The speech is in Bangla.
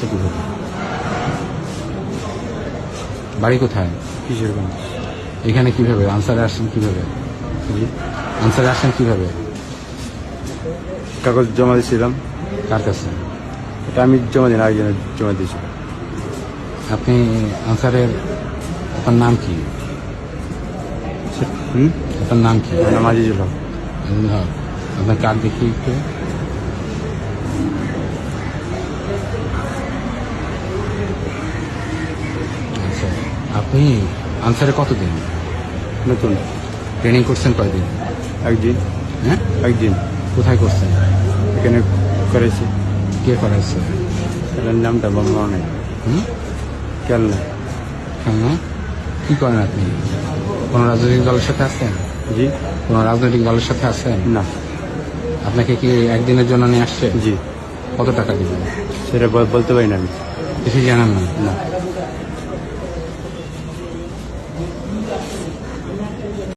আসছে কীভাবে বাড়ি কোথায়? কিশোরগঞ্জ। এখানে কীভাবে? আনসারে আসছেন কীভাবে? আনসারে আসছেন কীভাবে? কাগজ জমা দিয়েছিলাম। কার কাছে? এটা আমি জমা দিন আরেকজনের জমা দিয়েছি আপনি আনসারের আপনার নাম কি? আপনার নাম কি? নাম আজিজুল হক। আপনার কার্ড দেখি একটু? আপনি আনসারে কতদিন? নতুন। ট্রেনিং করছেন কয়দিন? একদিন। হ্যাঁ? একদিন। কোথায় করছেন? এখানে করেছি কে করাইছে? এটার নামটা বলব নাই হুম? খেয়াল নাই কেন কি করেন আপনি? কোনো রাজনৈতিক দলের সাথে আছেন? জি। কোনো রাজনৈতিক দলের সাথে আছেন? না। আপনাকে কি একদিনের জন্য নিয়ে আসছে? জি। কত টাকা দিবেন? সেটা বলতে পারি না আমি। কিছু জানান না? না।